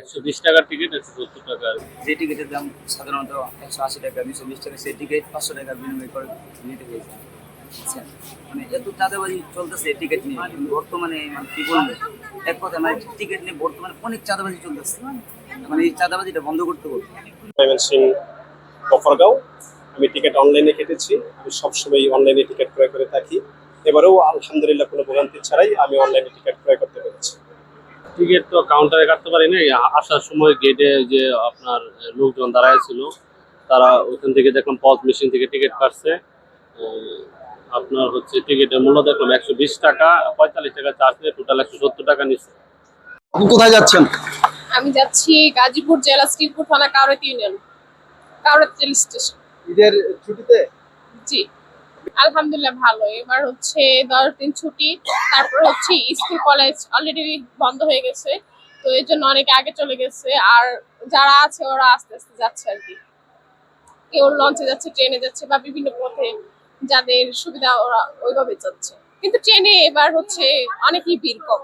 একশো বিশ টাকার টিকিট একশো সত্তর টাকার যে টিকিটের দাম সাধারণত একশো আশি টাকা দুশো বিশ টাকা সেই টিকিট পাঁচশো টাকা বিনিময় করে নিতে হয়েছে। মানে এত চাঁদাবাজি চলতেছে টিকিট নিয়ে বর্তমানে মানে কি বলব? এক কথা মানে টিকিট নিয়ে বর্তমানে অনেক চাঁদাবাজি চলতেছে। মানে এই চাঁদাবাজিটা বন্ধ করতে হবে আমি টিকিট অনলাইনে কেটেছি। আমি সবসময় অনলাইনে টিকিট ক্রয় করে থাকি। এবারেও আলহামদুলিল্লাহ কোনো ভোগান্তি ছাড়াই আমি অনলাইনে টিকিট ক্রয় টিকিট তো কাউন্টারে কাটতে পারি না আসার সময় গেটে যে আপনার লোকজন দাঁড়ায় ছিল তারা ওখান থেকে দেখলাম পজ মেশিন থেকে টিকিট কাটছে। আপনার হচ্ছে টিকিটের মূল্য দেখলাম একশো বিশ টাকা পঁয়তাল্লিশ টাকা চার্জ নিয়ে টোটাল একশো সত্তর টাকা নিচ্ছে। আপনি কোথায় যাচ্ছেন? আমি যাচ্ছি গাজীপুর জেলা শ্রীপুর থানা Kaurat union Kaurat rail station. ঈদের ছুটিতে? জি। আলহামদুলিল্লাহ ভালো। এবার হচ্ছে দশ দিন ছুটি, তারপর হচ্ছে স্কুল, কলেজ অলরেডি বন্ধ হয়ে গেছে, তো এর জন্য অনেকে আগে চলে গেছে। আর যারা আছে ওরা আস্তে আস্তে যাচ্ছে আর কি। কেউ লঞ্চে যাচ্ছে ট্রেনে যাচ্ছে বা বিভিন্ন পথে যাদের সুবিধা ওরা ওইভাবে যাচ্ছে। কিন্তু ট্রেনে এবার হচ্ছে অনেকই ভিড় কম।